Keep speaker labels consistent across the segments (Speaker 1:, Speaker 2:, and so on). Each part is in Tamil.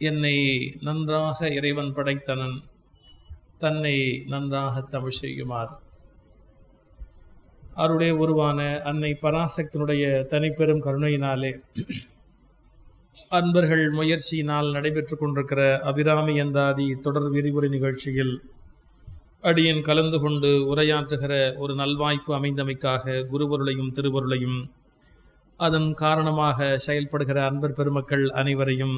Speaker 1: என்னை நன்றாக இறைவன் படைத்தனன். தன்னை நன்றாக தமிழ் செய்யுமாறு. அவருடைய உருவான அன்னை பராசக்தினுடைய தனிப்பெரும் கருணையினாலே அன்பர்கள் முயற்சியினால் நடைபெற்று கொண்டிருக்கிற அபிராமி எந்தாதி தொடர் விரிவுரை நிகழ்ச்சியில் அடியன் கலந்து கொண்டு உரையாற்றுகிற ஒரு நல்வாய்ப்பு அமைந்தமைக்காக குருவருளையும் திருவருளையும் அதன் காரணமாக செயல்படுகிற அன்பர் பெருமக்கள் அனைவரையும்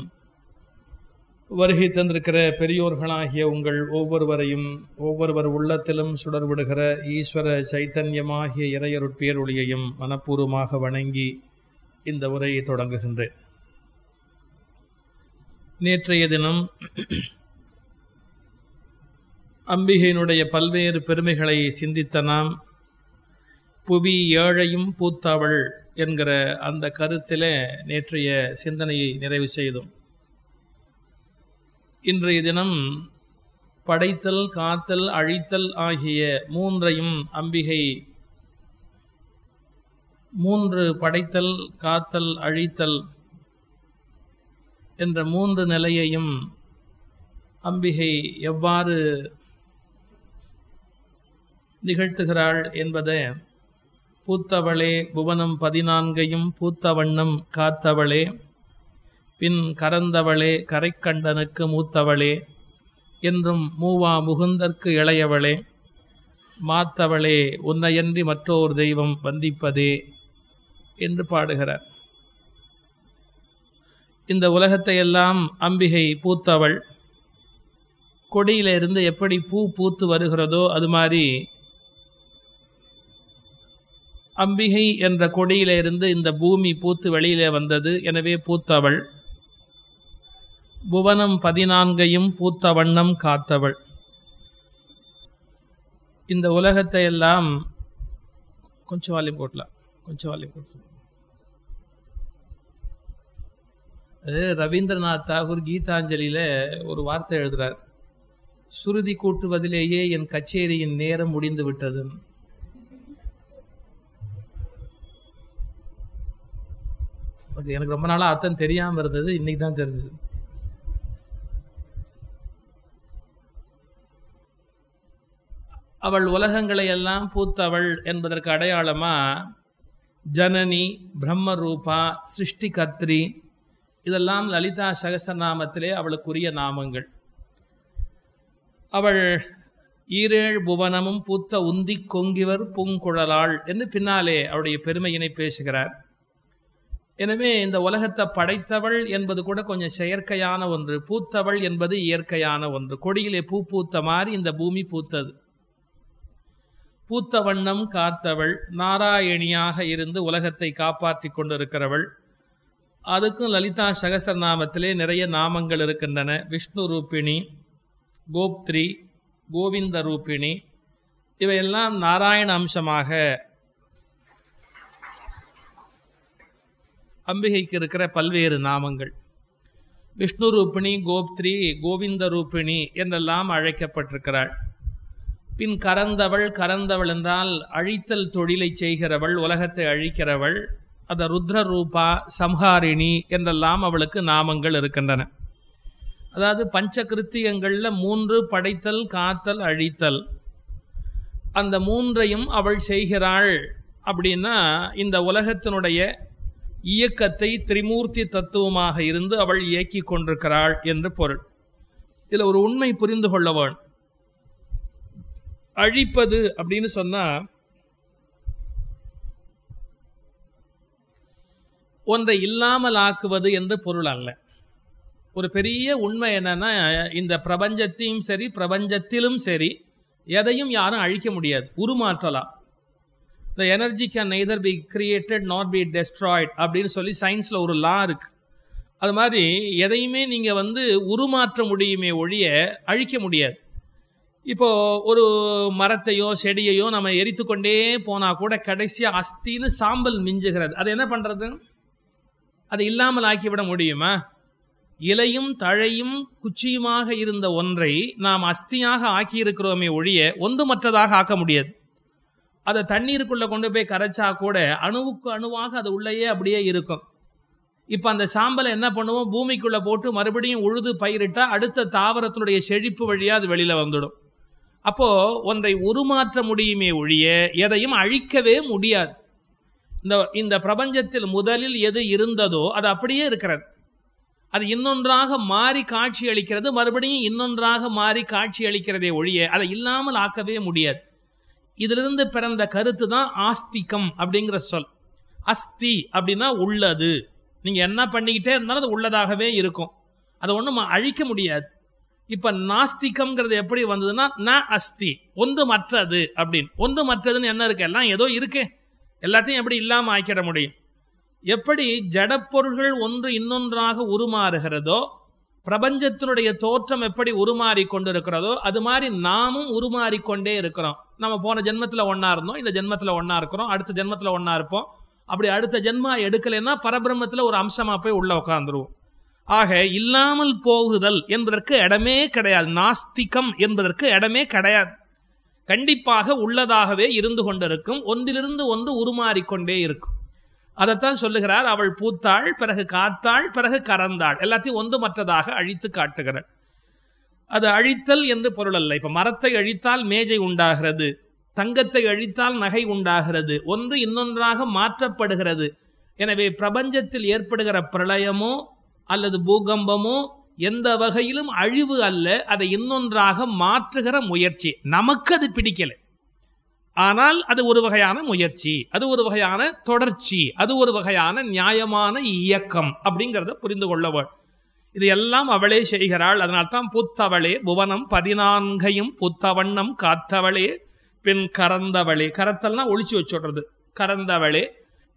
Speaker 1: வருகை தந்திருக்கிற பெரியோர்களாகிய உங்கள் ஒவ்வொருவரையும் ஒவ்வொருவர் உள்ளத்திலும் சுடர்விடுகிற ஈஸ்வர சைத்தன்யமாகிய இறையருட்பேரொழியையும் மனப்பூர்வமாக வணங்கி இந்த உரையை தொடங்குகின்றேன். நேற்றைய தினம் அம்பிகையினுடைய பல்வேறு பெருமைகளை சிந்தித்த நாம் புவி ஏழையும் பூத்தவள் என்கிற அந்த கருத்திலே நேற்றைய சிந்தனையை நிறைவு செய்தோம். இன்றைய தினம் படைத்தல் காத்தல் அழித்தல் ஆகிய மூன்றையும் அம்பிகை மூன்று படைத்தல் காத்தல் அழித்தல் என்ற மூன்று நிலையையும் அம்பிகை எவ்வாறு நிகழ்த்துகிறாள் என்பதை பூத்தவளே புவனம் பதினான்கையும் பூத்த வண்ணம் காத்தவளே பின் கரந்தவளே கரைக்கண்டனுக்கு மூத்தவளே என்றும் மூவா முகுந்தற்கு இளையவளே மாத்தவளே உன்னையன்றி மற்றோர் தெய்வம் வந்திப்பதே என்று பாடுகிறார். இந்த உலகத்தையெல்லாம் அம்பிகை பூத்தவள் கொடியிலிருந்து எப்படி பூ பூத்து வருகிறதோ அது மாதிரி அம்பிகை என்ற கொடியிலிருந்து இந்த பூமி பூத்து வெளியிலே வந்தது எனவே பூத்தவள். புவனம் பதினான்கையும் பூத்த வண்ணம் காத்தவள். இந்த உலகத்தை எல்லாம் கொஞ்சம் வால்யூம் போட்டலாம். கொஞ்சம் வால்யூம் போட்டலாம் அது ரவீந்திரநாத் தாகூர் கீதாஞ்சலியில் ஒரு வார்த்தை எழுதுறார். சுருதி கூட்டுவதிலேயே என் கச்சேரியின் நேரம் முடிந்து விட்டது. அது எனக்கு ரொம்ப நாளாக அர்த்தம் தெரியாமல் இருந்தது இன்னைக்கு தான் தெரிஞ்சது. அவள் உலகங்களை எல்லாம் பூத்தவள் என்பதற்கு அடையாளமாக ஜனனி பிரம்மரூபா சிருஷ்டி கத்ரி இதெல்லாம் லலிதா சகசநாமத்திலே அவளுக்குரிய நாமங்கள். அவள் ஈரேழ் புவனமும் பூத்த உந்தி கொங்கிவர் பூங்குழலாள் என்று பின்னாலே அவருடைய பெருமையினை பேசுகிறார். எனவே இந்த உலகத்தை படைத்தவள் என்பது கூட கொஞ்சம் செயற்கையான ஒன்று. பூத்தவள் என்பது இயற்கையான ஒன்று. கொடியிலே பூ பூத்த மாதிரி இந்த பூமி பூத்தது. பூத்த வண்ணம் காத்தவள் நாராயணியாக இருந்து உலகத்தை காப்பாற்றி கொண்டிருக்கிறவள். அதுக்கும் லலிதா சகசரநாமத்திலே நிறைய நாமங்கள் இருக்கின்றன. விஷ்ணு ரூபிணி கோப்த்ரி கோவிந்த ரூபிணி இவையெல்லாம் நாராயண அம்சமாக அம்பிகைக்கு இருக்கிற பல்வேறு நாமங்கள். விஷ்ணு ரூபிணி கோப்த்ரி கோவிந்த ரூபிணி என்றெல்லாம் அழைக்கப்பட்டிருக்கிறாள். பின் கறந்தவள் கறந்தவள் என்றால் அழித்தல் தொழிலை செய்கிறவள் உலகத்தை அழிக்கிறவள் அந்த ருத்ர ரூபா சம்ஹாரிணி என்றெல்லாம் அவளுக்கு நாமங்கள் இருக்கின்றன. அதாவது பஞ்ச கிருத்தியங்களில் மூன்று படைத்தல் காத்தல் அழித்தல். அந்த மூன்றையும் அவள் செய்கிறாள் அப்படின்னா இந்த உலகத்தினுடைய இயக்கத்தை திரிமூர்த்தி தத்துவமாக இருந்து அவள் இயக்கி கொண்டிருக்கிறாள் என்று பொருள். இதில் ஒரு உண்மை புரிந்து கொள்ளவன் அழிப்பது அப்படின்னு சொன்னா ஒன்றை இல்லாமல் ஆக்குவது என்று பொருள் அல்ல. ஒரு பெரிய உண்மை என்னன்னா இந்த பிரபஞ்சத்தையும் சரி பிரபஞ்சத்திலும் சரி எதையும் யாரும் அழிக்க முடியாது. உருமாற்றலாம் இந்த energy can neither be created not be destroyed அப்படின்னு சொல்லி சயின்ஸில் ஒரு லா இருக்கு. அது மாதிரி எதையுமே நீங்கள் வந்து உருமாற்ற முடியுமே ஒழிய அழிக்க முடியாது. இப்போ ஒரு மரத்தையோ செடியையோ நம்ம எரித்து கொண்டே போனால் கூட கடைசியாக அஸ்தின்னு சாம்பல் மிஞ்சுகிறது. அது என்ன பண்ணுறது அது இல்லாமல் ஆக்கிவிட முடியுமா? இலையும் தழையும் குச்சியுமாக இருந்த ஒன்றை நாம் அஸ்தியாக ஆக்கியிருக்கிறோமே ஒழிய ஒன்றுமற்றதாக ஆக்க முடியாது. அதை தண்ணீருக்குள்ளே கொண்டு போய் கரைச்சா கூட அணுவுக்கு அணுவாக அது உள்ளேயே அப்படியே இருக்கும். இப்போ அந்த சாம்பலை என்ன பண்ணுவோம்? பூமிக்குள்ளே போட்டு மறுபடியும் உழுது பயிரிட்டால் அடுத்த தாவரத்தினுடைய செழிப்பு வழியாக அது வெளியில் வந்துடும். அப்போ ஒன்றை உருமாற்ற முடியுமே ஒழிய எதையும் அழிக்கவே முடியாது. இந்த இந்த பிரபஞ்சத்தில் முதலில் எது இருந்ததோ அது அப்படியே இருக்கிறது. அது இன்னொன்றாக மாறி காட்சி அளிக்கிறது மறுபடியும் இன்னொன்றாக மாறி காட்சி அளிக்கிறதே ஒழிய அதை இல்லாமல் ஆக்கவே முடியாது. இதிலிருந்து பிறந்த கருத்து தான் ஆஸ்திகம் அப்படிங்கிற சொல். அஸ்தி அப்படின்னா உள்ளது. நீங்கள் என்ன பண்ணிக்கிட்டே இருந்தாலும் அது உள்ளதாகவே இருக்கும். அதை ஒன்றும் அழிக்க முடியாது. இப்ப நாஸ்திகம்ங்கிறது எப்படி வந்ததுன்னா ந அஸ்தி ஒன்று மற்றது அப்படின்னு. ஒன்று மற்றதுன்னு என்ன இருக்கு? எல்லாம் ஏதோ இருக்கு. எல்லாத்தையும் எப்படி இல்லாம ஆக்கிட முடியும்? எப்படி ஜடப்பொருள்கள் ஒன்று இன்னொன்றாக உருமாறுகிறதோ பிரபஞ்சத்தினுடைய தோற்றம் எப்படி உருமாறி கொண்டிருக்கிறதோ அது மாதிரி நாமும் உருமாறிக்கொண்டே இருக்கிறோம். நம்ம போன ஜென்மத்தில் ஒன்றா இருந்தோம் இந்த ஜென்மத்தில் ஒன்றா இருக்கிறோம் அடுத்த ஜென்மத்தில் ஒன்றா இருப்போம். அப்படி அடுத்த ஜென்மா எடுக்கலைன்னா பரபிரம்மத்தில் ஒரு அம்சமாக போய் உள்ளே உட்காந்துருவோம் ஆக இல்லாமல் போகுதல் என்பதற்கு இடமே கிடையாது. நாஸ்திகம் என்பதற்கு இடமே கிடையாது. கண்டிப்பாக உள்ளதாகவே இருந்து கொண்டிருக்கும். ஒன்றிலிருந்து ஒன்று உருமாறிக்கொண்டே இருக்கும். அதைத்தான் சொல்லுகிறார் அவள் பூத்தாள் பிறகு காத்தாள் பிறகு கறந்தாள். எல்லாத்தையும் ஒன்று மற்றதாக அழித்து காட்டுகிறாள் அது அழித்தல் என்று பொருள் அல்ல. இப்போ மரத்தை அழித்தால் மேஜை உண்டாகிறது தங்கத்தை அழித்தால் நகை உண்டாகிறது ஒன்று இன்னொன்றாக மாற்றப்படுகிறது. எனவே பிரபஞ்சத்தில் ஏற்படுகிற பிரளயமோ அல்லது பூகம்பமோ எந்த வகையிலும் அழிவு அல்ல அதை இன்னொன்றாக மாற்றுகிற முயற்சி. நமக்கு அது பிடிக்கல. ஆனால் அது ஒரு வகையான முயற்சி அது ஒரு வகையான தொடர்ச்சி அது ஒரு வகையான நியாயமான இயக்கம் அப்படிங்கிறத புரிந்து கொள்ளவள் இது எல்லாம் அவளே செய்கிறாள். அதனால்தான் புத்தவளே புவனம் பதினான்கையும் புத்தவண்ணம் காத்தவளே பின் கறந்தவளே. கரத்தல்னா ஒழிச்சு வச்சுடுறது கறந்தவளே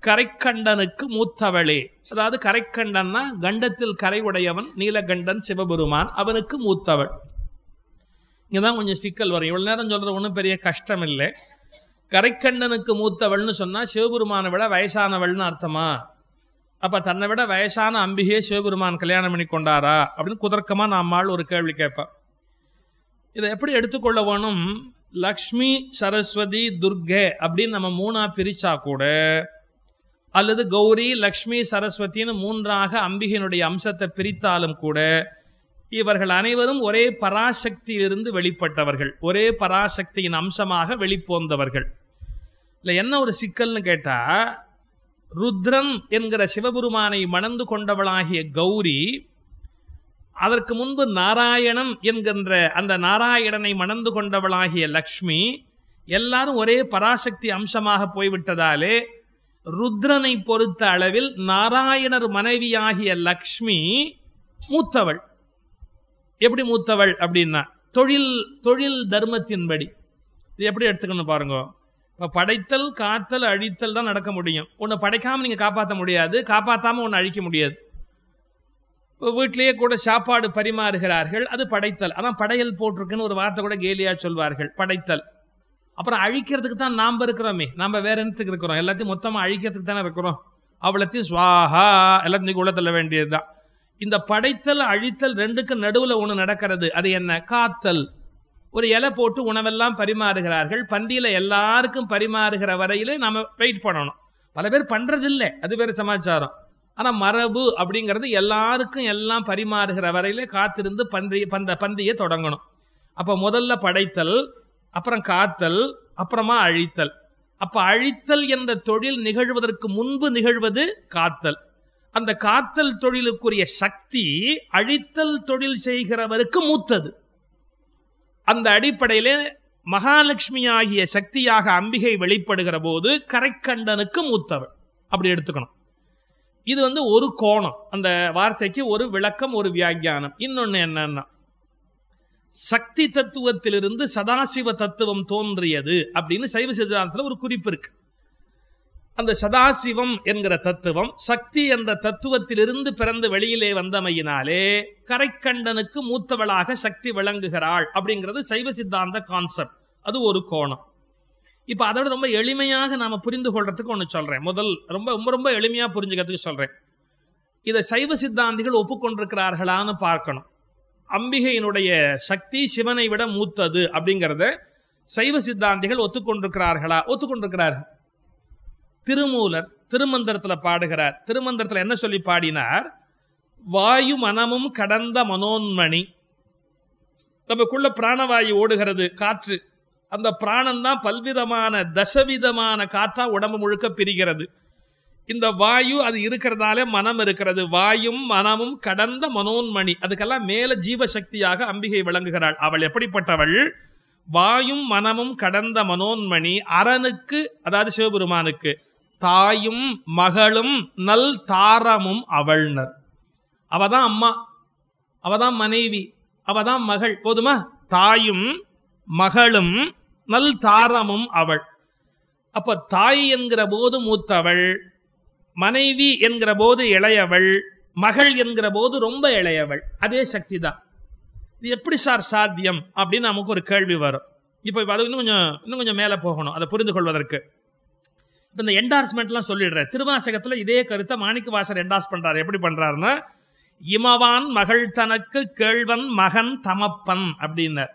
Speaker 1: கரைக்கண்டனுக்கு மூத்தவளே. அதாவது கரைக்கண்டன்னா கண்டத்தில் கரை உடையவன் நீலகண்டன் சிவபெருமான் அவனுக்கு மூத்தவள். இங்கதான் கொஞ்சம் சிக்கல் வரும். இவ்வளோ நேரம் சொல்கிறது ஒன்றும் பெரிய கஷ்டம் இல்லை கரைக்கண்டனுக்கு மூத்தவள்னு சொன்னால் சிவபெருமானை விட வயசானவள்னு அர்த்தமா? அப்போ தன்னை விட வயசான அம்பிகையை சிவபெருமான் கல்யாணம் பண்ணி கொண்டாரா? அப்படின்னு குதர்க்கமாக நம்மால் ஒரு கேள்வி கேட்பேன். இதை எப்படி எடுத்துக்கொள்ள வேணும்? லக்ஷ்மி சரஸ்வதி துர்கே அப்படின்னு நம்ம மூணாக பிரித்தா கூட அல்லது கௌரி லக்ஷ்மி சரஸ்வதினு மூன்றாக அம்பிகையினுடைய அம்சத்தை பிரித்தாலும் கூட இவர்கள் அனைவரும் ஒரே பராசக்தியிலிருந்து வெளிப்பட்டவர்கள். ஒரே பராசக்தியின் அம்சமாக வெளிப்போந்தவர்கள். இல்லை என்ன ஒரு சிக்கல்னு கேட்டா ருத்ரன் என்கிற சிவபெருமானை மணந்து கொண்டவளாகிய கௌரி அதற்கு முன்பு நாராயணன் என்கின்ற அந்த நாராயணனை மணந்து கொண்டவளாகிய லக்ஷ்மி எல்லாரும் ஒரே பராசக்தி அம்சமாக போய்விட்டதாலே ருத்ரனை பொறுத்த அளவில் நாராயணர் மனைவியாகிய லக்ஷ்மி மூத்தவள். எப்படி மூத்தவள் அப்படின்னா தொழில் தொழில் தர்மத்தின்படி. இது எப்படி எடுத்துக்கணும் பாருங்க. இப்போ படைத்தல் காத்தல் அழித்தல் தான் நடக்க முடியும். ஒன்று படைக்காமல் நீங்கள் காப்பாற்ற முடியாது. காப்பாற்றாமல் ஒன்று அழிக்க முடியாது. இப்போ வீட்டிலேயே கூட சாப்பாடு பரிமாறுகிறார்கள். அது படைத்தல். ஆனால் படையல் போட்டிருக்குன்னு ஒரு வார்த்தை கூட கேலியா சொல்வார்கள். படைத்தல். அப்புறம் அழிக்கிறதுக்கு தான் நாம் இருக்கிறோமே. நாம் வேற என்னத்துக்கு இருக்கிறோம்? எல்லாத்தையும் மொத்தமாக அழிக்கிறதுக்கு தானே இருக்கிறோம்? அவ்வளோத்தையும் சுவாஹா எல்லாத்தையும் உள்ள தள்ள வேண்டியதுதான். இந்த படைத்தல் அழித்தல் ரெண்டுக்கு நடுவில் ஒன்று நடக்கிறது. அது என்ன? காத்தல். ஒரு இலை போட்டு உணவெல்லாம் பரிமாறுகிறார்கள். பந்தியில் எல்லாருக்கும் பரிமாறுகிற வரையிலே நம்ம வெயிட் பண்ணணும். பல பேர் பண்ணுறதில்லை அது வேறு சமாச்சாரம். ஆனால் மரபு அப்படிங்கிறது எல்லாருக்கும் எல்லாம் பரிமாறுகிற வரையிலே காத்திருந்து பந்தி பந்த பந்தியை தொடங்கணும். அப்போ முதல்ல படைத்தல் அப்புறம் காத்தல் அப்புறமா அழித்தல். அப்ப அழித்தல் என்ற தொழில் நிகழ்வதற்கு முன்பு நிகழ்வது காத்தல். அந்த காத்தல் தொழிலுக்குரிய சக்தி அழித்தல் தொழில் செய்கிறவருக்கு மூத்தது. அந்த அடிப்படையிலே மகாலட்சுமி ஆகிய சக்தியாக அம்பிகை வெளிப்படுகிற போது கரைக்கண்டனுக்கு மூத்தவள். அப்படி எடுத்துக்கணும். இது வந்து ஒரு கோணம். அந்த வார்த்தைக்கு ஒரு விளக்கம் ஒரு வியாக்கியானம். இன்னொன்று என்னன்னா சக்தி தத்துவத்திலிருந்து சதாசிவ தத்துவம் தோன்றியது அப்படின்னு சைவ சித்தாந்தத்தில் ஒரு குறிப்பு இருக்கு. அந்த சதாசிவம் என்கிற தத்துவம் சக்தி என்ற தத்துவத்திலிருந்து பிறந்து வெளியிலே வந்தமையினாலே கரைக்கண்டனுக்கு மூத்தவளாக சக்தி விளங்குகிறாள் அப்படிங்கிறது சைவ சித்தாந்த கான்செப்ட். அது ஒரு கோணம். இப்போ அதோட ரொம்ப எளிமையாக நாம புரிந்து கொள்றதுக்கு ஒன்று சொல்றேன். முதல் ரொம்ப ரொம்ப ரொம்ப எளிமையாக புரிஞ்சுக்கிறதுக்கு சொல்றேன். இதை சைவ சித்தாந்திகள் ஒப்புக்கொண்டிருக்கிறார்களான்னு பார்க்கணும். அம்பிகையினுடைய சக்தி சிவனை விட மூத்தது அப்படிங்கிறத சைவ சித்தாந்திகள் ஒத்துக்கொண்டிருக்கிறார்களா? ஒத்துக்கொண்டிருக்கிறார்கள். திருமூலர் திருமந்திரத்தில் பாடுகிறார். திருமந்திரத்தில் என்ன சொல்லி பாடினார்? வாயு மனமும் கடந்த மனோன்மணி. நமக்குள்ள பிராணவாயு ஓடுகிறது காற்று. அந்த பிராணம் தான் பல்விதமான தசவிதமான காற்றா உடம்பு முழுக்க பிரிகிறது. இந்த வாயு அது இருக்கிறதால மனம் இருக்கிறது. வாயும் மனமும் கடந்த மனோன்மணி. அதுக்கெல்லாம் மேல ஜீவசக்தியாக அம்பிகை விளங்குகிறாள். அவள் எப்படிப்பட்டவள்? வாயும் மனமும் கடந்த மனோன்மணி. அரனுக்கு அதாவது சிவபெருமானுக்கு தாயும் மகளும் நல் தாரமும் அவள்னர். அவதான் அம்மா அவதான் மனைவி அவதான் மகள். போதுமா? தாயும் மகளும் நல் தாரமும் அவள். அப்ப தாய் என்கிற போது மூத்தவள் மனைவி என்கிற போது இளையவள் மகள் என்கிற போது ரொம்ப இளையவள். அதே சக்தி தான் இது எப்படி சார் சாத்தியம் அப்படின்னு நமக்கு ஒரு கேள்வி வரும். இப்போ அது இன்னும் கொஞ்சம் இன்னும் கொஞ்சம் மேலே போகணும் அதை புரிந்து கொள்வதற்கு. இப்போ இந்த என்டார்ஸ்மெண்ட்லாம் சொல்லிடுறேன். திருவாசகத்தில் இதே கருத்தை மாணிக்க வாசர் என்டார்ஸ் பண்ணுறாரு எப்படி பண்ணுறாருன்னா இமவான் மகள் தனக்கு கேழ்வன் மகன் தமப்பன் அப்படின்னார்.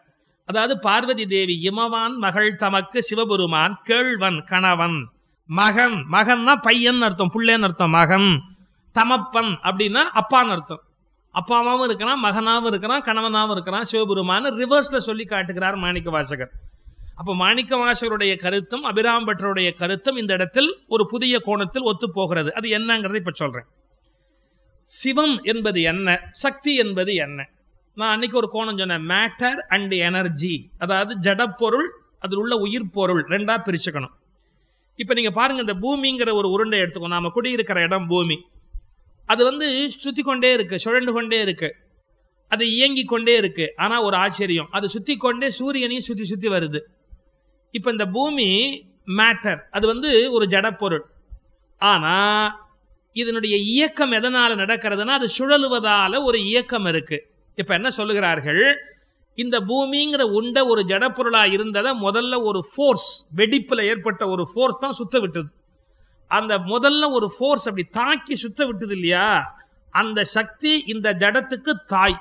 Speaker 1: அதாவது பார்வதி தேவி இமவான் மகள் தமக்கு சிவபெருமான் கேழ்வன் கணவன். மகன். மகன்னா பையன் அர்த்தம் புள்ளேன்னு அர்த்தம் மகன். தமப்பன் அப்படின்னா அப்பான்னு அர்த்தம். அப்பாவாகவும் இருக்கிறான் மகனாகவும் இருக்கிறான் கணவனாகவும் இருக்கிறான் சிவபெருமான் ரிவர்ஸில் சொல்லி காட்டுகிறார் மாணிக்க வாசகர். அப்போ மாணிக்க வாசகருடைய கருத்தும் அபிராம் பட்டருடைய கருத்தும் இந்த இடத்தில் ஒரு புதிய கோணத்தில் ஒத்து போகிறது. அது என்னங்கிறதை இப்போ சொல்கிறேன் சிவம் என்பது என்ன? சக்தி என்பது என்ன? நான் அன்னைக்கு ஒரு கோணம் சொன்னேன். மேட்டர் அண்ட் எனர்ஜி அதாவது ஜடப்பொருள் அதில் உள்ள உயிர் பொருள் ரெண்டாக பிரிச்சுக்கணும். இப்போ நீங்கள் பாருங்கள் இந்த பூமிங்கிற ஒரு உருண்டை எடுத்துக்கோ. நாம குடியிருக்கிற இடம் பூமி. அது வந்து சுற்றி கொண்டே இருக்குது சுழண்டு கொண்டே இருக்குது அது இயங்கி கொண்டே இருக்குது ஆனால் ஒரு ஆச்சரியம். அது சுற்றி கொண்டே சூரியனையும் சுற்றி சுற்றி வருது. இப்போ இந்த பூமி மேட்டர். அது வந்து ஒரு ஜடப்பொருள். ஆனால் இதனுடைய இயக்கம் எதனால் நடக்கிறதுனா அது சுழலுவதால ஒரு இயக்கம் இருக்குது இப்போ என்ன சொல்லுகிறார்கள்? இந்த பூமிங்கிற உண்ட ஒரு ஜடப்பொருளா இருந்ததை முதல்ல ஒரு ஃபோர்ஸ் வெடிப்பில் ஏற்பட்ட ஒரு ஃபோர்ஸ் தான் சுத்த விட்டது. அந்த முதல்ல ஒரு ஃபோர்ஸ் அப்படி தாக்கி சுத்த விட்டது இல்லையா? அந்த சக்தி இந்த ஜடத்துக்கு தாய்.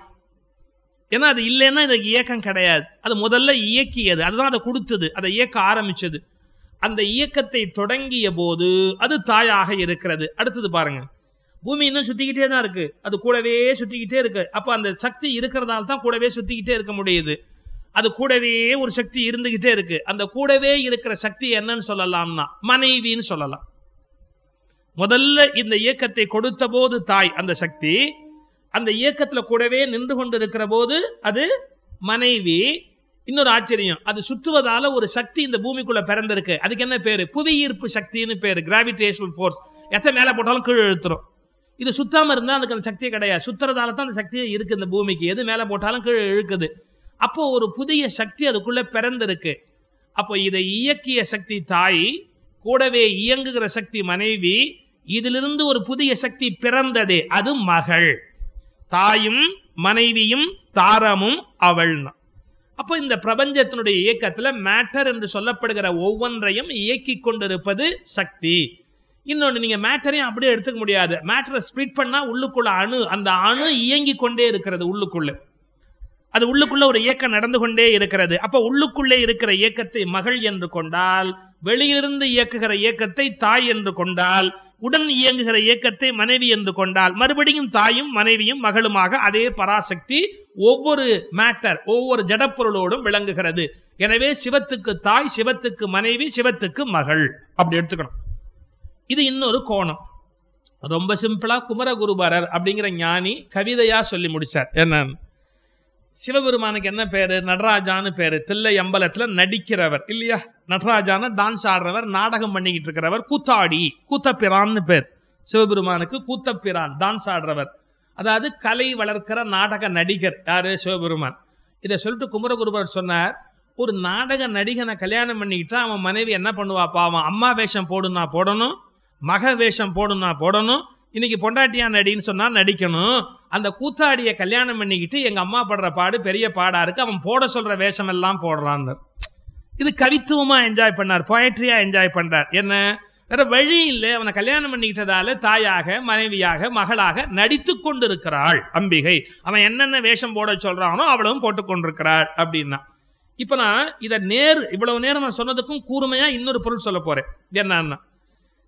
Speaker 1: ஏன்னா அது இல்லைன்னா இதுக்கு இயக்கம் கிடையாது. அது முதல்ல இயக்கியது அதுதான் அதை கொடுத்தது அதை இயக்க ஆரம்பிச்சது. அந்த இயக்கத்தை தொடங்கிய போது அது தாயாக இருக்கிறது. அடுத்தது பாருங்கள் பூமி இன்னும் சுத்திக்கிட்டே தான் இருக்கு. அது கூடவே சுத்திக்கிட்டே இருக்கு. அப்ப அந்த சக்தி இருக்கிறதால தான் கூடவே சுத்திக்கிட்டே இருக்க முடியுது. அது கூடவே ஒரு சக்தி இருந்துகிட்டே இருக்கு. அந்த கூடவே இருக்கிற சக்தி என்னன்னு சொல்லலாம்னா மனைவின்னு சொல்லலாம். முதல்ல இந்த இயக்கத்தை கொடுத்த போது தாய் அந்த சக்தி அந்த இயக்கத்துல கூடவே நின்று கொண்டு இருக்கிற போது அது மனைவி. இன்னொரு ஆச்சரியம் அது சுற்றுவதால ஒரு சக்தி இந்த பூமிக்குள்ள பிறந்திருக்கு. அதுக்கு என்ன பேரு? புவி ஈர்ப்பு சக்தின்னு பேரு. கிராவிடேஷனல் ஃபோர்ஸ் எத்த மேல போட்டாலும் கீழே இழுத்துரும். இது சுத்தாமல் இருந்தால் அதுக்கு அந்த சக்தியே கிடையாது. சுத்துறதால தான் அந்த சக்தியே இருக்குது இந்த பூமிக்கு. எது மேலே போட்டாலும் கீழே இழுக்குது. அப்போது ஒரு புதிய சக்தி அதுக்குள்ளே பிறந்திருக்கு. அப்போ இதை இயக்கிய சக்தி தாய் கூடவே இயங்குகிற சக்தி மனைவி இதிலிருந்து ஒரு புதிய சக்தி பிறந்ததே அது மகள். தாயும் மனைவியும் தாரமும் அவள் அப்போ இந்த பிரபஞ்சத்தினுடைய இயக்கத்தில் மேட்டர் என்று சொல்லப்படுகிற ஒவ்வொன்றையும் இயக்கி கொண்டிருப்பது சக்தி. இன்னொன்று நீங்கள் மேட்டரையும் அப்படியே எடுத்துக்க முடியாது. மேட்டரை ஸ்பிளிட் பண்ணால் உள்ளுக்குள்ள அணு அந்த அணு இயங்கி கொண்டே இருக்கிறது உள்ளுக்குள்ளே. அது உள்ளுக்குள்ள ஒரு இயக்கம் நடந்து கொண்டே இருக்கிறது. அப்போ உள்ளுக்குள்ளே இருக்கிற இயக்கத்தை மகள் என்று கொண்டால் வெளியிலிருந்து இயக்குகிற இயக்கத்தை தாய் என்று கொண்டால் உடன் இயங்குகிற இயக்கத்தை மனைவி என்று கொண்டால் மறுபடியும் தாயும் மனைவியும் மகளுமாக அதே பராசக்தி ஒவ்வொரு மேட்டர் ஒவ்வொரு ஜடப்பொருளோடும் விளங்குகிறது. எனவே சிவத்துக்கு தாய் சிவத்துக்கு மனைவி சிவத்துக்கு மகள். அப்படி எடுத்துக்கணும். இது இன்னொரு கோணம். ரொம்ப சிம்பிளாக குமரகுருபரர் அப்படிங்கிற ஞானி கவிதையாக சொல்லி முடித்தார் என்ன சிவபெருமானுக்கு என்ன பேர்? நடராஜான்னு பேர். தில்லை அம்பலத்தில் நடிக்கிறவர். இல்லையா? நடராஜான டான்ஸ் ஆடுறவர் நாடகம் பண்ணிக்கிட்டு இருக்கிறவர் கூத்தாடி கூத்தப்பிரான்னு பேர். சிவபெருமானுக்கு கூத்தப்பிரான் டான்ஸ் ஆடுறவர். அதாவது கலை வளர்க்கிற நாடக நடிகர். யாரு? சிவபெருமான். இதை சொல்லிட்டு குமரகுருபர் சொன்னார் ஒரு நாடக நடிகனை கல்யாணம் பண்ணிக்கிட்டா அவன் மனைவி என்ன பண்ணுவா? பாவம் அம்மா வேஷம் போடுனா போடணும் மக வேஷம் போடணும்னா போடணும். இன்னைக்கு பொண்டாட்டியா நடின்னு சொன்னா நடிக்கணும். அந்த கூத்தாடிய கல்யாணம் பண்ணிக்கிட்டு எங்க அம்மா படுற பாடு பெரிய பாடா இருக்கு. அவன் போட சொல்ற வேஷம் எல்லாம் போடுறான்னு. இது கவித்துவமா என்ஜாய் பண்ணார் பொயட்ரியா என்ஜாய் பண்றார். என்ன? வேற வழி இல்லை. அவனை கல்யாணம் பண்ணிக்கிட்டதால தாயாக மனைவியாக மகளாக நடித்து கொண்டிருக்கிறாள் அம்பிகை. அவன் என்னென்ன வேஷம் போட சொல்றானோ அவளும் போட்டுக்கொண்டிருக்கிறாள் அப்படின்னா. இப்போ நான் இதை நேர் இவ்வளவு நேரம் நான் சொன்னதுக்கும் கூர்மையா இன்னொரு பொருள் சொல்ல போறேன். என்னன்னா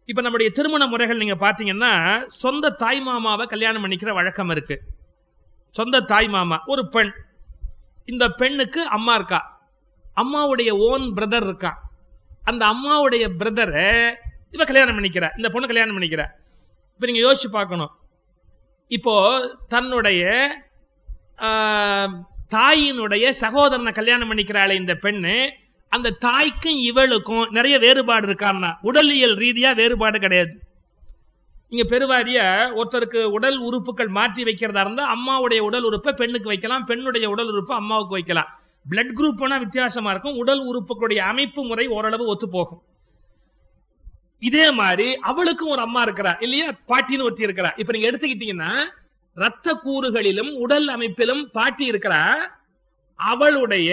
Speaker 1: இப்போ நம்முடைய திருமண முறைகள் நீங்கள் பார்த்தீங்கன்னா சொந்த தாய் மாமாவை கல்யாணம் பண்ணிக்கிற வழக்கம் இருக்கு. சொந்த தாய் மாமா ஒரு பெண். இந்த பெண்ணுக்கு அம்மா இருக்கா? அம்மாவுடைய ஓன் பிரதர் இருக்கா? அந்த அம்மாவுடைய பிரதரை இவ கல்யாணம் பண்ணிக்கிற இந்த பொண்ணு கல்யாணம் பண்ணிக்கிற. இப்போ நீங்கள் யோசிச்சு பார்க்கணும். இப்போ தன்னுடைய தாயினுடைய சகோதரனை கல்யாணம் பண்ணிக்கிறாளே இந்த பெண்ணு அந்த தாய்க்கும் இவளுக்கும் நிறைய வேறுபாடு இருக்கான்னா உடலியல் ரீதியாக வேறுபாடு கிடையாது. இங்கே பெருவாரிய ஒருத்தருக்கு உடல் உறுப்புகள் மாற்றி வைக்கிறதா இருந்தால் அம்மாவுடைய உடல் உறுப்பை பெண்ணுக்கு வைக்கலாம் பெண்ணுடைய உடல் உறுப்பை அம்மாவுக்கு வைக்கலாம். பிளட் குரூப்னா வித்தியாசமாக இருக்கும். உடல் உறுப்புகளுடைய அமைப்பு முறை ஓரளவு ஒத்துப்போகும் இதே மாதிரி அவளுக்கும் ஒரு அம்மா இருக்கிறா இல்லையா? பாட்டின்னு ஒருத்தி இருக்கிறா. இப்ப நீங்க எடுத்துக்கிட்டீங்கன்னா ரத்த கூறுகளிலும் உடல் அமைப்பிலும் பாட்டி இருக்கிறா. அவளுடைய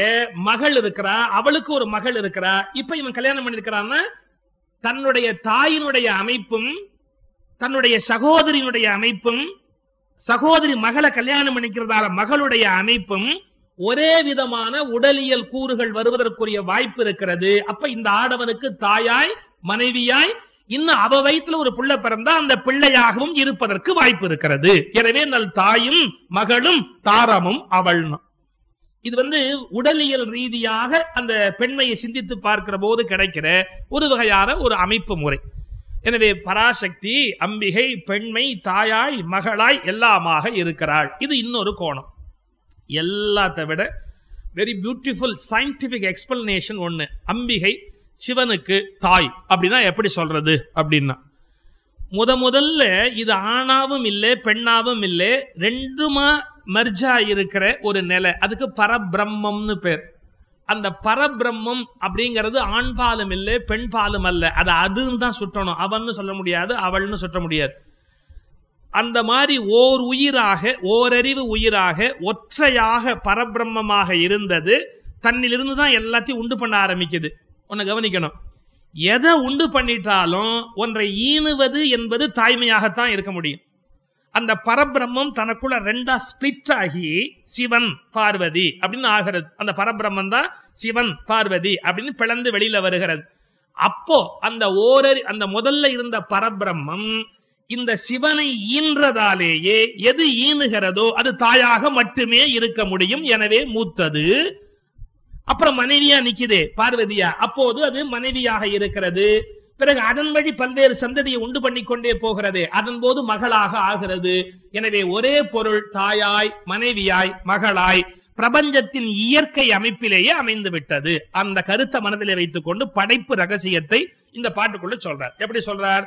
Speaker 1: மகள் இருக்கிறா அவளுக்கு ஒரு மகள் இருக்கிறா இப்ப இவன் கல்யாணம் பண்ணிருக்கிறான்னா தன்னுடைய தாயினுடைய அமைப்பும் தன்னுடைய சகோதரியினுடைய அமைப்பும் சகோதரி மகளை கல்யாணம் பண்ணிக்கிறதால மகளுடைய அமைப்பும் ஒரே விதமான உடலியல் கூறுகள் வருவதற்குரிய வாய்ப்பு இருக்கிறது. அப்ப இந்த ஆடவனுக்கு தாயாய் மனைவியாய் இன்னும் அவ வயிற்றுல ஒரு பிள்ளை பிறந்தா அந்த பிள்ளையாகவும் இருப்பதற்கு வாய்ப்பு இருக்கிறது. எனவே நல் தாயும் மகளும் தாரமும் அவள்னும் இது வந்து உடலியல் ரீதியாக அந்த பெண்மையை சிந்தித்து பார்க்கிற போது கிடைக்கிற ஒரு வகையான ஒரு அமைப்பு முறை. எனவே பராசக்தி அம்பிகை பெண்மை தாயாய் மகளாய் எல்லாமாக இருக்கிறாள். இது இன்னொரு கோணம். எல்லாத்த விட வெரி பியூட்டிஃபுல் சயின்டிபிக் எக்ஸ்பிளனேஷன் ஒன்று அம்பிகை சிவனுக்கு தாய். அப்படின்னா எப்படி சொல்றது? அப்படின்னா முத முதல்ல இது ஆணாவும் இல்லை பெண்ணாவும் இல்லை ரெண்டுமா மெர்ஜா இருக்கிற ஒரு நிலை. அதுக்கு பரபிரம்மம்னு பேர். அந்த பரபிரம்மம் அப்படிங்கிறது ஆண் பாலும் இல்லை பெண் பாலும் அல்ல. அது அதுன்னு தான் சுட்டணும் அவன்னு சொல்ல முடியாது அவள்னு சுட்ட முடியாது. அந்த மாதிரி ஓர் உயிராக ஓரறிவு உயிராக ஒற்றையாக பரபிரம்மமாக இருந்தது. தன்னிலிருந்து தான் எல்லாத்தையும் உண்டு பண்ண ஆரம்பிக்குது. உன்னை கவனிக்கணும். எதை உண்டு பண்ணிட்டாலும் ஒன்றை ஈனுவது என்பது தாய்மையாகத்தான் இருக்க முடியும். அந்த பரபிரம்மம் தனக்குள்ள ரெண்டா ஸ்பிளிட் ஆகி சிவன் பார்வதி அப்படின்னு ஆகிறது. அந்த பரபிரம்மம் தான் சிவன் பார்வதி அப்படின்னு பிளந்து வெளியில வருகிறது. அப்போ அந்த ஓரறி அந்த முதல்ல இருந்த பரபிரம்மம் இந்த சிவனை ஈன்றதாலேயே எது ஈனுகிறதோ அது தாயாக மட்டுமே இருக்க முடியும். எனவே மூத்தது. அப்புறம் மனைவியா நிக்குதே பார்வதியா. அப்போது அது மனைவியாக இருக்கிறது. பிறகு அதன் வழி பல்வேறு சந்ததியை உண்டு பண்ணி கொண்டே போகிறது. அதன் போது மகளாக ஆகிறது. எனவே ஒரே பொருள் தாயாய் மனைவியாய் மகளாய் பிரபஞ்சத்தின் இயற்கை அமைப்பிலேயே அமைந்து விட்டது. அந்த கருத்தை மனதிலே வைத்துக் கொண்டு படைப்பு ரகசியத்தை இந்த பாட்டுக்குள்ள சொல்றார். எப்படி சொல்றார்?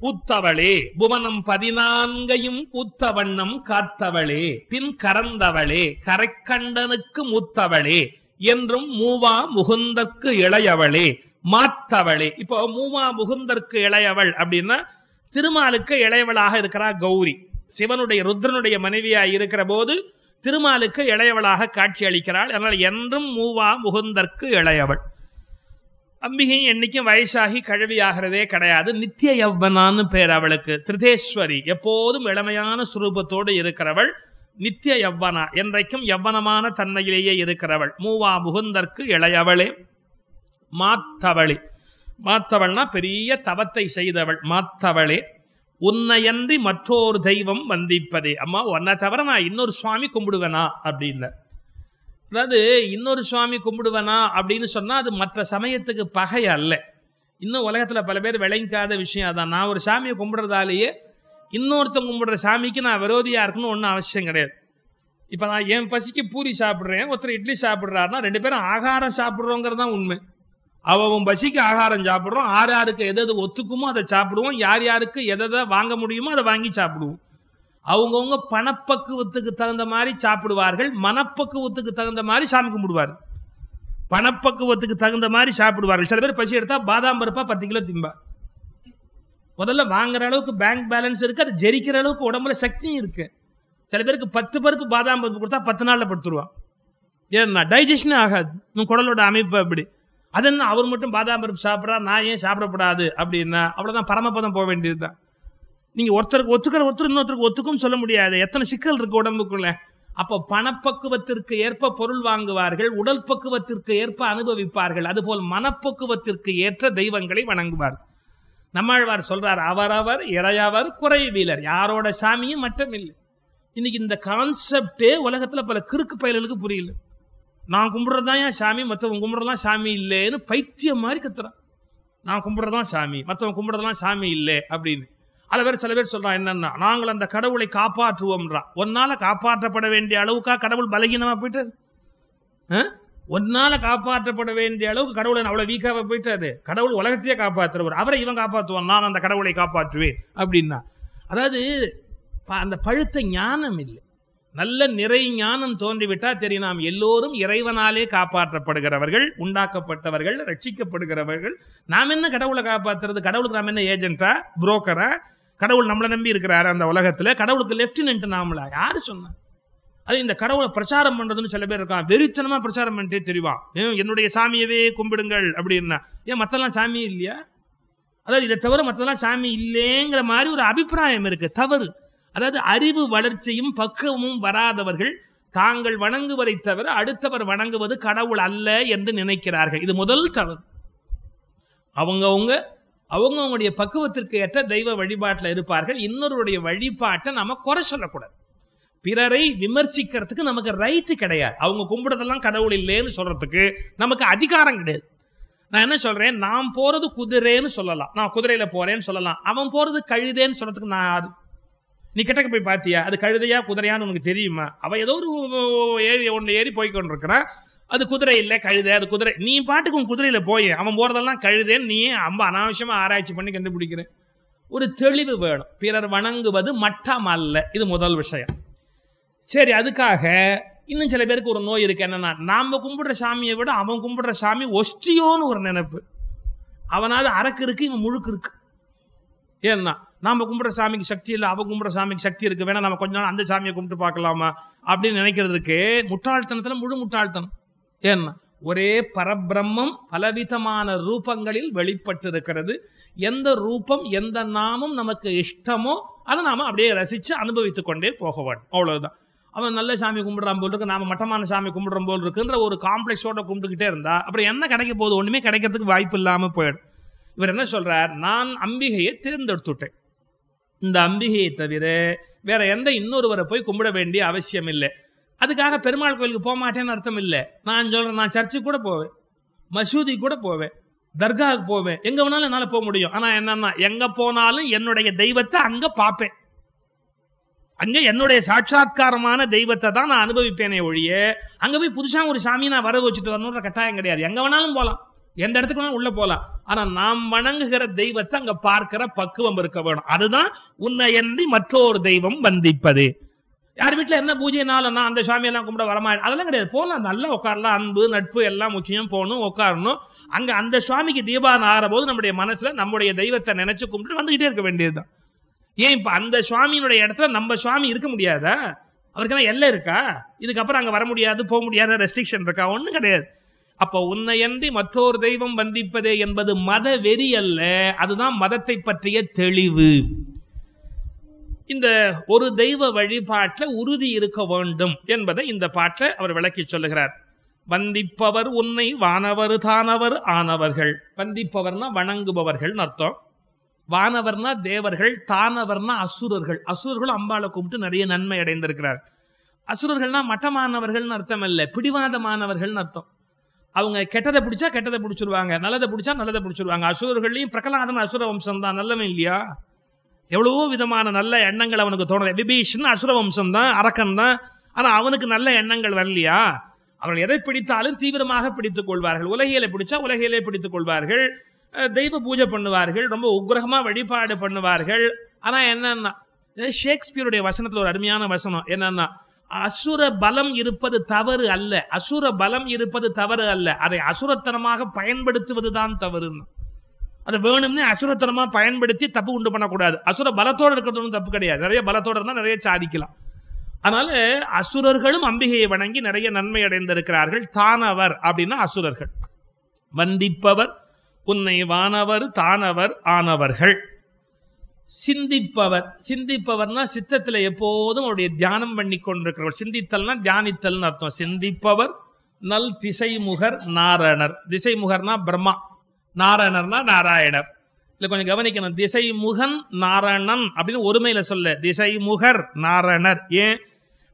Speaker 1: பூத்தவளே புவனம் பதினான்கையும் பூத்த வண்ணம் காத்தவளே பின் கறந்தவளே கரைக்கண்டனுக்கு மூத்தவளே என்றும் மூவா முகுந்தக்கு இளையவளே மாத்தவளே. இப்போ மூவா முகுந்தற்கு இளையவள் அப்படின்னா திருமாலுக்கு இளையவளாக இருக்கிறா கௌரி. சிவனுடைய ருத்ரனுடைய மனைவியாக இருக்கிற போது திருமாலுக்கு இளையவளாக காட்சி அளிக்கிறாள். அதனால் என்றும் மூவா முகுந்தற்கு இளையவள். அம்பிகை என்னைக்கும் வயசாகி கழுவியாகிறதே கிடையாது. நித்திய யவ்வனான்னு பேர் அவளுக்கு. திருதேஸ்வரி எப்போதும் இளமையான சுரூபத்தோடு இருக்கிறவள் நித்திய யவ்வனா என்றைக்கும் யவ்வனமான தன்மையிலேயே இருக்கிறவள். மூவா முகுந்தற்கு இளையவளே. மாத்தவளே. மாத்தவள்னா பெரிய தவத்தை செய்தவள். மாத்தவளே உன்னையன்றி மற்றொரு தெய்வம் வந்திப்பதே. அம்மா உன்னை தவிர நான் இன்னொரு சுவாமி கும்பிடுவேனா? அப்படின்ன. அதாவது இன்னொரு சுவாமி கும்பிடுவேனா? அப்படின்னு சொன்னால் அது மற்ற சமயத்துக்கு பகை அல்ல. இன்னும் உலகத்தில் பல பேர் விளங்காத விஷயம் அதான். நான் ஒரு சாமியை கும்பிடுறதாலேயே இன்னொருத்தன் கும்பிடுற சாமிக்கு நான் விரோதியாக இருக்குன்னு ஒன்றும் அவசியம் கிடையாது. இப்போ நான் என் பசிக்கு பூரி சாப்பிட்றேன் ஒருத்தர் இட்லி சாப்பிட்றாருன்னா ரெண்டு பேரும் ஆகாரம் சாப்பிட்றோங்கிறது தான் உண்மை. அவன் பசிக்கு ஆகாரம் சாப்பிட்றோம். ஆறு யாருக்கு எது எது ஒத்துக்குமோ அதை சாப்பிடுவோம். யார் யாருக்கு எதை வாங்க முடியுமோ அதை வாங்கி சாப்பிடுவோம். அவங்கவுங்க பணப்பக்குவத்துக்கு தகுந்த மாதிரி சாப்பிடுவார்கள். மனப்பக்குவத்துக்கு தகுந்த மாதிரி சாமி கும்பிடுவார். பணப்பக்குவத்துக்கு தகுந்த மாதிரி சாப்பிடுவார்கள். சில பேர் பசி எடுத்தா பாதாம் பருப்பா பத்து கிலோ திம்பா. முதல்ல வாங்குற அளவுக்கு பேங்க் பேலன்ஸ் இருக்கு. அது ஜெரிக்கிற அளவுக்கு உடம்புல சக்தியும் இருக்கு. சில பேருக்கு பத்து பருப்பு பாதாம் பருப்பு கொடுத்தா பத்து நாளில் படுத்துருவான். ஏன்னா டைஜஷனே ஆகாது. உன் குடலோட அமைப்பு அப்படி. அது என்ன அவர் மட்டும் பாதாம் பருப்பு சாப்பிட்றா நான் ஏன் சாப்பிடக்கூடாது? அப்படின்னா அவ்வளோதான் பரமபதம் போக வேண்டியது தான் நீங்கள் ஒருத்தருக்கு ஒத்துக்கிற ஒருத்தர் இன்னொருத்தருக்கு ஒத்துக்கும் சொல்ல முடியாது. எத்தனை சிக்கல் இருக்குது உடம்புக்குள்ள? அப்போ பணப்பக்குவத்திற்கு ஏற்ப பொருள் வாங்குவார்கள் உடல் பக்குவத்திற்கு ஏற்ப அனுபவிப்பார்கள். அதுபோல் மனப்பக்குவத்திற்கு ஏற்ற தெய்வங்களை வணங்குவார். நம்மாழ்வார் சொல்றார் அவரவர் இறையவர் குறைவீலர். யாரோட சாமியும் மட்டும் இல்லை. இன்னைக்கு இந்த கான்செப்டே உலகத்தில் பல கிறுக்கு பயல்களுக்கு புரியல. நான் கும்பிடுறதுதான் ஏன் சாமி? மற்றவன் கும்பிட்றதுலாம் சாமி இல்லைன்னு பைத்தியம் மாதிரி கத்துறான். நான் கும்பிட்றதான் சாமி. மற்றவன் கும்பிடுறதுலாம் சாமி இல்லை அப்படின்னு. அதில் பேர் சில பேர் சொல்கிறான் என்னென்னா நாங்கள் அந்த கடவுளை காப்பாற்றுவோம்ன்றான் ஒன்னால் காப்பாற்றப்பட வேண்டிய அளவுக்காக கடவுள் பலகீனமாக போயிட்டார்? ஆ? காப்பாற்றப்பட வேண்டிய அளவுக்கு கடவுளை அவ்வளோ வீக்காக போயிட்டாரு? கடவுள் உலகத்தையே காப்பாற்றுறவர் அவரை இவன் காப்பாற்றுவான் நான் அந்த கடவுளை காப்பாற்றுவேன் அப்படின்னா. அதாவது ப- அந்த பழுத்த ஞானம் இல்லை. நல்ல நிறை ஞானம் தோன்றிவிட்டா தெரியும். நாம் எல்லோரும் இறைவனாலே காப்பாற்றப்படுகிறவர்கள் உண்டாக்கப்பட்டவர்கள் ரட்சிக்கப்படுகிறவர்கள். நாம் என்ன கடவுளை காப்பாற்றுறது கடவுளுக்கு நாம் என்ன ஏஜென்ட்டா புரோக்கரா கடவுள் நம்மளை நம்பி இருக்கிறாரு அந்த உலகத்தில். கடவுளுக்கு லெப்டினன்ட் நாமளா? யாரு சொன்னா? அது இந்த கடவுளை பிரச்சாரம் பண்ணுறதுன்னு சில பேர் இருக்கான் வெறித்தனமாக பிரச்சாரம் பண்ணிட்டே தெரிவான் ஏன் என்னுடைய சாமியவே கும்பிடுங்கள் அப்படின்னா. ஏன் மற்றெல்லாம் சாமி இல்லையா? அதாவது இதை தவிர மற்றதெல்லாம் சாமி இல்லைங்கிற மாதிரி ஒரு அபிப்பிராயம் இருக்குது தவறு. அதாவது அறிவு வளர்ச்சியும் பக்குவமும் வராதவர்கள் தாங்கள் வணங்குவதை தவிர அடுத்தவர் வணங்குவது கடவுள் அல்ல என்று நினைக்கிறார்கள். இது முதல் தவறு. அவங்கவுங்க அவங்கவுங்களுடைய பக்குவத்திற்கு ஏற்ற தெய்வ வழிபாட்டில் இருப்பார்கள். இன்னொருடைய வழிபாட்டை நம்ம குறை சொல்லக்கூடாது. பிறரை விமர்சிக்கிறதுக்கு நமக்கு ரைட்டு கிடையாது. அவங்க கும்பிடுறதெல்லாம் கடவுள் இல்லைன்னு சொல்கிறதுக்கு நமக்கு அதிகாரம் கிடையாது. நான் என்ன சொல்கிறேன் நான் போகிறது குதிரைன்னு சொல்லலாம். நான் குதிரையில் போகிறேன்னு சொல்லலாம். அவன் போகிறது கழுதேன்னு சொல்கிறதுக்கு நான் நீ கிட்டக்க போய் பார்த்தியா அது கழுதையா குதிரையான்னு உனக்கு தெரியுமா? அவள் ஏதோ ஒரு ஏறி ஒன்று ஏறி போய் கொண்டிருக்கிறான் அது குதிரை இல்லை கழுதை அது குதிரை. நீ பாட்டுக்கு உன் குதிரையில் போய் அவன் போகிறதெல்லாம் கழுதேன்னு நீ ரொம்ப அனாவசியமாக ஆராய்ச்சி பண்ணி கண்டுபிடிக்கிற. ஒரு தெளிவு வேணும். பிறர் வணங்குவது மட்டம் அல்ல. இது முதல் விஷயம். சரி அதுக்காக இன்னும் சில பேருக்கு ஒரு நோய் இருக்கு. என்னன்னா நாம் கும்பிடுற சாமியை விட அவன் கும்பிடுற சாமி ஒஸ்டியோன்னு ஒரு நினைப்பு. அவனாவது அரக்கு இருக்கு இவன் முழுக்கு இருக்கு. ஏன்னா நாம் கும்பிட்ற சாமிக்கு சக்தி இல்லை அவன் கும்பிட்ற சாமிக்கு சக்தி இருக்குது வேணா நம்ம கொஞ்ச நாள் அந்த சாமியை கும்பிட்டு பார்க்கலாமா அப்படின்னு நினைக்கிறதுக்கு முட்டாள்தனத்தில் முழு முட்டாள்தனம். ஏன்னா ஒரே பரபிரம்மம் பலவிதமான ரூபங்களில் வெளிப்பட்டிருக்கிறது. எந்த ரூபம் எந்த நாமம் நமக்கு இஷ்டமோ அதை நாம் அப்படியே ரசித்து அனுபவித்து கொண்டே போக வேண்டும். அவ்வளோதான் அவன் நல்ல சாமி கும்பிட்றான் போல் இருக்கு நாம மட்டமான சாமி கும்பிட்றோம் போல் இருக்குன்ற ஒரு காம்ப்ளெக்ஸோட கும்பிட்டுக்கிட்டே இருந்தா அப்புறம் என்ன கிடைக்க போகுது? ஒன்றுமே கிடைக்கிறதுக்கு வாய்ப்பு இல்லாமல் போயிடும். இவர் என்ன சொல்கிறார் நான் அம்பிகையை தேர்ந்தெடுத்துட்டேன் இந்த அம்பிகையை தவிர வேற எந்த இன்னொருவரை போய் கும்பிட வேண்டிய அவசியம் இல்லை. அதுக்காக பெருமாள் கோயிலுக்கு போக மாட்டேன்னு அர்த்தம் இல்லை. நான் சொல்றேன் நான் சர்ச்சுக்கு கூட போவேன். மசூதி கூட போவேன். தர்காவுக்கு போவேன். எங்க வேணாலும் என்னால் போக முடியும். ஆனா என்னன்னா எங்க போனாலும் என்னுடைய தெய்வத்தை அங்க பார்ப்பேன். அங்க என்னுடைய சாட்சாத்காரமான தெய்வத்தை தான் நான் அனுபவிப்பேனே ஒழிய அங்க போய் புதுசா ஒரு சாமியை நான் வர வச்சுட்டு வரணுன்ற கட்டாயம் கிடையாது. எங்க வேணாலும் போகலாம் எந்த இடத்துக்கு உள்ள போலாம். ஆனா நாம் வணங்குகிற தெய்வத்தை அங்க பார்க்கிற பக்குவம் இருக்க வேணும். அதுதான் உன்னை எண்ணி மற்றொரு தெய்வம் வந்திப்பது. யார் வீட்டில் என்ன பூஜை நான் அந்த சாமியெல்லாம் கும்பிட வரமாயிடு அதெல்லாம் கிடையாது. போகலாம் நல்லா உட்காரலாம். அன்பு நட்பு எல்லாம் முக்கியம். போகணும் உட்காரணும். அங்கே அந்த சுவாமிக்கு தீபாவளி ஆகிற போது நம்முடைய மனசில் நம்முடைய தெய்வத்தை நினைச்சு கும்பிட்டு வந்துகிட்டே இருக்க வேண்டியதுதான். ஏன் இப்போ அந்த சுவாமியினுடைய இடத்துல நம்ம சுவாமி இருக்க முடியாதா? அவருக்கு என்ன எல்லை இருக்கா? இதுக்கப்புறம் அங்கே வர முடியாது போக முடியாத ரெஸ்ட்ரிக்ஷன் இருக்கா? ஒன்றும் கிடையாது. அப்ப உன்னையன்றி மற்றொரு தெய்வம் வந்திப்பதே என்பது மத வெறி அல்ல அதுதான் மதத்தை பற்றிய தெளிவு. இந்த ஒரு தெய்வ வழிபாட்டில் உறுதி இருக்க வேண்டும் என்பதை இந்த பாட்டை அவர் விளக்கி சொல்லுகிறார். வந்திப்பவர் உன்னை வானவர் தானவர் ஆனவர்கள். வந்திப்பவர்னா வணங்குபவர்கள் அர்த்தம். வானவர்னா தேவர்கள் தானவர்னா அசுரர்கள். அசுரர்கள் அம்பாளை கூப்பிட்டு நிறைய நன்மை அடைந்திருக்கிறார். அசுரர்கள்னா மட்டமானவர்கள்னு அர்த்தம் அல்ல பிடிவாதமானவர்கள்னு அர்த்தம். அவங்க கெட்டதை பிடிச்சா கெட்டதை பிடிச்சிருவாங்க நல்லதை பிடிச்சா நல்லதை பிடிச்சிருவாங்க. அசுரர்களையும் பிரகலாதன் அசுர வம்சம் தான் நல்லவன் இல்லையா? எவ்வளவோ விதமான நல்ல எண்ணங்கள் அவனுக்கு தோணுது. விபீஷன் அசுர வம்சம் தான் அரக்கன் தான். ஆனால் அவனுக்கு நல்ல எண்ணங்கள் வரலையா? அவர்கள் எதை பிடித்தாலும் தீவிரமாக பிடித்துக் கொள்வார்கள். உலகியலை பிடிச்சா உலகியலை பிடித்துக் கொள்வார்கள். தெய்வ பூஜை பண்ணுவார்கள் ரொம்ப உக்ரகமாக வழிபாடு பண்ணுவார்கள். ஆனால் என்னன்னா ஷேக்ஸ்பியருடைய வசனத்தில் ஒரு அருமையான வசனம் என்னன்னா அசுர பலம் இருப்பது தவறு அல்ல. அசுர பலம் இருப்பது தவறு அல்ல. அதை அசுரத்தனமாக பயன்படுத்துவதுதான் தவறுன்னு. அதை வேணும்னே அசுரத்தனமாக பயன்படுத்தி தப்பு உண்டு பண்ணக்கூடாது. அசுர பலத்தோடு இருக்கிறது ஒன்றும் தப்பு கிடையாது. நிறைய பலத்தோடு இருந்தால் நிறைய சாதிக்கலாம். அதனால அசுரர்களும் அம்பிகையை வணங்கி நிறைய நன்மை அடைந்திருக்கிறார்கள். தானவர் அப்படின்னா அசுரர்கள். வந்திப்பவர் உன்னை வானவர் தானவர் ஆனவர்கள். சிந்திப்பவர். சிந்திப்பவர்னா சித்தத்தில் எப்போதும் அவருடைய தியானம் பண்ணி கொண்டிருக்கிறவர். சிந்தித்தல்னா தியானித்தல்னு அர்த்தம். சிந்திப்பவர் நல் திசைமுகர் நாரணர். திசைமுகர்னா பிரம்மா. நாராயணர்னா நாராயணர். இல்லை கொஞ்சம் கவனிக்கணும். திசைமுகன் நாராயணன் நாரணன் அப்படின்னு ஒருமையில் சொல்ல. திசை முகர் நாரணர். ஏன்?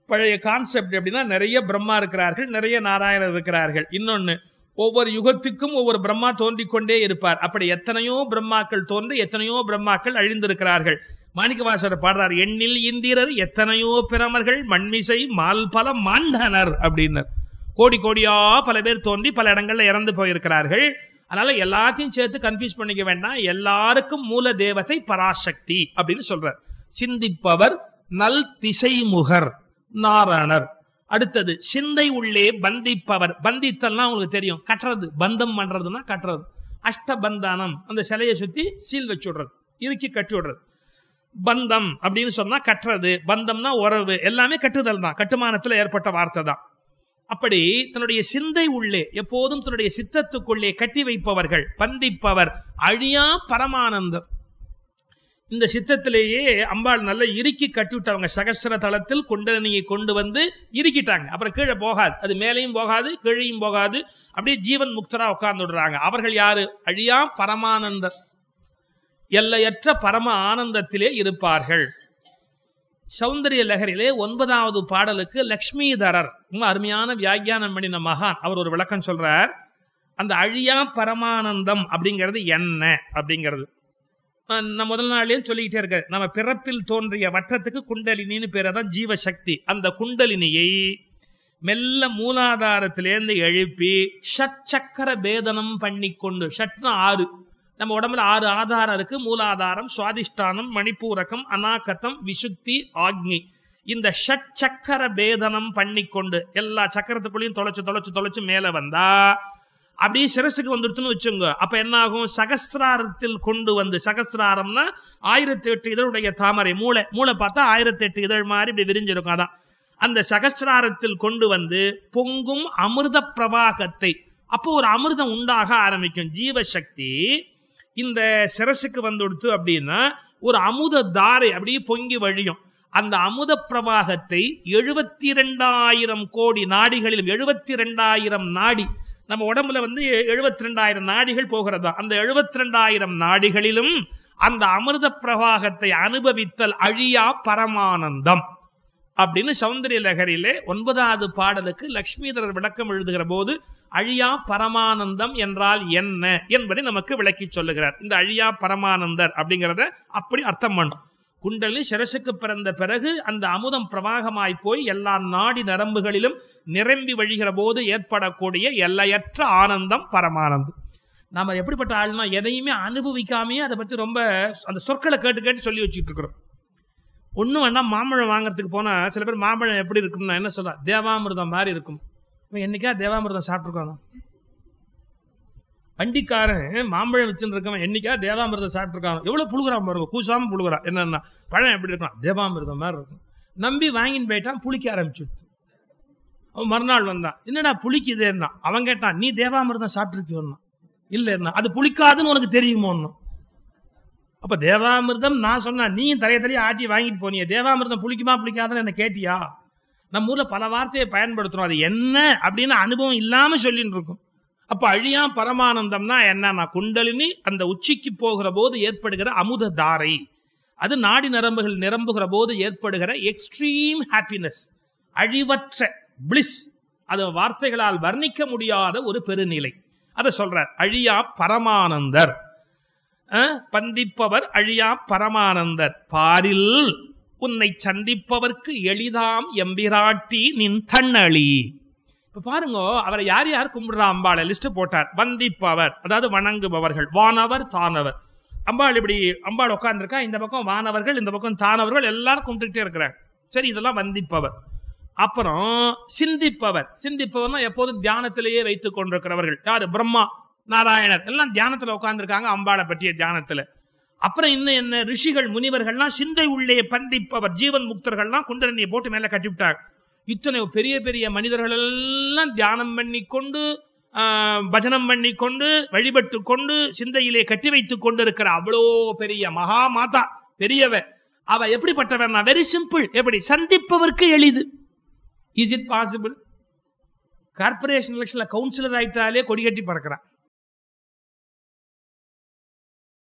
Speaker 1: பழைய கான்செப்ட் எப்படின்னா நிறைய பிரம்மா இருக்கிறார்கள் நிறைய நாராயணர் இருக்கிறார்கள். இன்னொன்று ஒவ்வொரு யுகத்துக்கும் ஒவ்வொரு பிரம்மா தோன்றிக் கொண்டே இருப்பார். அப்படி எத்தனையோ பிரம்மாக்கள் தோன்றி எத்தனையோ பிரம்மாக்கள் அழிந்திருக்கிறார்கள். மாணிக்கவாசர் பாடுறார் எண்ணில் இந்திரர் எத்தனையோ பிரமர்கள் மண்மிசை மால் பல மாண்டனர் அப்படின்னர் கோடி கோடியா பல பேர் தோன்றி பல இடங்கள்ல இறந்து போயிருக்கிறார்கள். அதனால எல்லாத்தையும் சேர்த்து கன்ஃபியூஸ் பண்ணிக்க வேண்டாம். எல்லாருக்கும் மூல தேவதை பராசக்தி அப்படின்னு சொல்றார். சிந்திப்பவர் நல் திசைமுகர் நாரணர். அடுத்தது சிந்தை உள்ளே பந்திப்பவர். பந்தித்தல்னா உங்களுக்கு தெரியும். கட்டுறது பந்தம் பண்றதுன்னா கட்டுறது. அஷ்டபந்தானம் அந்த சிலையை சுத்தி சீல் வச்சு விடுறது இறுக்கி கட்டி விடுறது. பந்தம் அப்படின்னு சொன்னா கட்டுறது பந்தம்னா உறவு எல்லாமே கட்டுதல் தான். கட்டுமானத்துல ஏற்பட்ட வார்த்தை தான். அப்படி தன்னுடைய சிந்தை உள்ளே எப்போதும் தன்னுடைய சித்தத்துக்குள்ளே கட்டி வைப்பவர்கள் பந்திப்பவர் அழியா பரமானந்தம் இந்த சித்தத்திலேயே அம்பாள் நல்லா இறுக்கி கட்டிவிட்டவங்க சகசர தளத்தில் குண்டலினியை கொண்டு வந்து இறுக்கிட்டாங்க. அப்புறம் கீழே போகாது. அது மேலேயும் போகாது கீழையும் போகாது. அப்படியே ஜீவன் முக்தரா உட்கார்ந்து விடுறாங்க. அவர்கள் யாரு? அழியா பரமானந்தர். எல்லையற்ற பரம ஆனந்தத்திலே இருப்பார்கள். சௌந்தரிய லகரிலே ஒன்பதாவது பாடலுக்கு லக்ஷ்மிதரர். ரொம்ப அருமையான வியாக்கியானம் பண்ணின மகான். அவர் ஒரு விளக்கம் சொல்றார். அந்த அழியா பரமானந்தம் அப்படிங்கிறது என்ன அப்படிங்கிறது. நான் முதல் நாள்லேயும் சொல்லிக்கிட்டே இருக்க நம்ம பிறப்பில் தோன்றிய வட்டத்துக்கு குண்டலினின்னு பேரை தான் ஜீவசக்தி. அந்த குண்டலினியை மெல்ல மூலாதாரத்திலேருந்து எழுப்பி ஷட் சக்கர பேதனம் பண்ணி கொண்டு ஷட்னா ஆறு. நம்ம உடம்புல ஆறு ஆதாரம் இருக்கு. மூலாதாரம் சுவாதிஷ்டானம் மணிப்பூரகம் அநாகத்தம் விசுக்தி ஆக்னி. இந்த ஷட் சக்கர பேதனம் பண்ணிக்கொண்டு எல்லா சக்கரத்துக்குள்ளேயும் தொலைச்சு தொலைச்சு தொலைச்சு மேலே வந்தா அப்படியே சிரசுக்கு வந்துடுத்துன்னு வச்சுங்க அப்ப என்ன ஆகும் சகசிராரத்தில் கொண்டு வந்து சகசிராரம்னா ஆயிரத்தி எட்டு இதழுடைய தாமரை மூளை மூளை பார்த்தா ஆயிரத்தி எட்டு இதழ் மாதிரி இப்படி விரிஞ்சிருக்கும் அதான். அந்த சகசிராரத்தில் கொண்டு வந்து பொங்கும் அமிர்த பிரவாகத்தை அப்போ ஒரு அமிர்தம் உண்டாக ஆரம்பிக்கும். ஜீவசக்தி இந்த சிரசுக்கு வந்துடுத்து அப்படின்னா ஒரு அமுத தாரை அப்படியே பொங்கி வழியும். அந்த அமுத பிரவாகத்தை எழுபத்தி ரெண்டாயிரம் கோடி நாடிகளிலும் எழுபத்தி ரெண்டாயிரம் நாடி நம்ம உடம்புல வந்து எழுபத்தி ரெண்டாயிரம் நாடிகள் போகிறதா? அந்த எழுபத்தி ரெண்டாயிரம் நாடிகளிலும் அந்த அமிர்த பிரவாகத்தை அனுபவித்தல் அழியா பரமானந்தம். அப்படின்னு சௌந்தரிய லகரிலே ஒன்பதாவது பாடலுக்கு லக்ஷ்மிதரர் விளக்கம் எழுதுகிற போது அழியா பரமானந்தம் என்றால் என்ன? என்பதை நமக்கு விளக்கி சொல்லுகிறார். இந்த அழியா பரமானந்தர் அப்படிங்கிறத அப்படி அர்த்தம் பண்ணும். குண்டலி சிரசுக்கு பிறந்த பிறகு அந்த அமுதம் பிரவாகமாய் போய் எல்லா நாடி நரம்புகளிலும் நிரம்பி வழிகிற போது ஏற்படக்கூடிய எல்லையற்ற ஆனந்தம் பரமானந்தம். நாம் எப்படிப்பட்ட ஆள்னா எதையுமே அனுபவிக்காமையே அதை பற்றி ரொம்ப அந்த சொற்களை கேட்டு கேட்டு சொல்லி வச்சுட்டு இருக்கிறோம் ஒன்றும் வேணா மாம்பழம் வாங்குறதுக்கு போனால் சில பேர் மாம்பழம் எப்படி இருக்கும்னா என்ன சொல்ல தேவாமிர்தம் மாதிரி இருக்கும். இவன் என்னைக்கா தேவாமிர்தம் சாப்பிட்ருக்கானோ வண்டிக்காரன் மாம்பழம் வச்சுட்டு இருக்கவன் என்னைக்கா தேவாமிரதம் சாப்பிட்ருக்கான் எவ்வளோ புழுகிறான் பாருங்க. கூசாமல் புழுகிறான் என்னன்னா பழம் எப்படி இருக்கலாம் தேவாமிரதம் மாதிரி இருக்கும். நம்பி வாங்கின்னு போயிட்டான் புளிக்க ஆரம்பிச்சுடுச்சு. அவன் மறுநாள் வந்தான். என்னடா புளிக்குதேன்னா அவன் கேட்டான் நீ தேவாமிர்தம் சாப்பிட்ருக்கியோன்னா இல்லைன்னா அது புளிக்காதுன்னு உனக்கு தெரியுமோன்னு. அப்போ தேவாமிர்தம் நான் சொன்னேன் நீயும் தலைய தலையை ஆட்டி வாங்கிட்டு போனியே. தேவாமிர்தம் புளிக்குமா புளிக்காதுன்னு என்ன கேட்டியா? நம்ம ஊரில் பல வார்த்தையை பயன்படுத்துகிறோம் அது என்ன அப்படின்னு அனுபவம் இல்லாமல் சொல்லின்னு இருக்கும். அப்ப அழியா பரமானந்தம்னா என்னன்னா குண்டலினி அந்த உச்சிக்கு போகிற போது ஏற்படுகிற அமுத தாரை அது நாடி நரம்புகள் நிரம்புகிற போது ஏற்படுகிற எக்ஸ்ட்ரீம் ஹாப்பினஸ் அழிவற்ற பிளிஸ் அது வார்த்தைகளால் வர்ணிக்க முடியாத ஒரு பெருநிலை. அதை சொல்றார் அழியா பரமானந்தர். பந்திப்பவர் அழியா பரமானந்தர். பாரில் உன்னை சந்திப்பவர்க்கு எளிதாம் எம்பிராட்டி நின் தன்னழி. இப்ப பாருங்க அவரை யார் யார் கும்பிடுறா அம்பாளை? லிஸ்ட் போட்டார். வந்திப்பவர். அதாவது வணங்குபவர்கள். வானவர் தானவர். அம்பாள் இப்படி அம்பாள் உட்காந்துருக்கா இந்த பக்கம் வானவர்கள் இந்த பக்கம் தானவர்கள் எல்லாரும் கும்பிட்டுட்டே இருக்கிறாங்க சரி இதெல்லாம் வந்திப்பவர். அப்புறம் சிந்திப்பவர். சிந்திப்பவர்னா எப்போதும் தியானத்திலேயே வைத்துக் கொண்டிருக்கிறவர்கள். யாரு? பிரம்மா நாராயணர். எல்லாம் தியானத்துல உட்காந்துருக்காங்க அம்பாளை பற்றிய தியானத்துல. அப்புறம் இன்னும் என்ன? ரிஷிகள் முனிவர்கள்லாம் சிந்தை உள்ளே பந்திப்பவர். ஜீவன் முக்தர்கள்லாம் குண்டரணியை போட்டு மேல கட்டிவிட்டார் இத்தனை பெரிய பெரிய மனிதர்கள் எல்லாம் தியானம் பண்ணி கொண்டு பஜனம் பண்ணி கொண்டு வழிபட்டு கொண்டு சிந்தையிலே கட்டி வைத்துக் கொண்டிருக்கிற அவ்வளோ பெரிய மகா மாதா பெரியவ அவ எப்படிப்பட்டவன்னா வெரி சிம்பிள் எப்படி? சந்திப்பவருக்கு எளிது. இஸ் இட் பாசிபிள் கார்பரேஷன் எலெக்ஷன்ல கவுன்சிலர் ஆயிட்டாலே கொடி கட்டி பறக்கிறான்.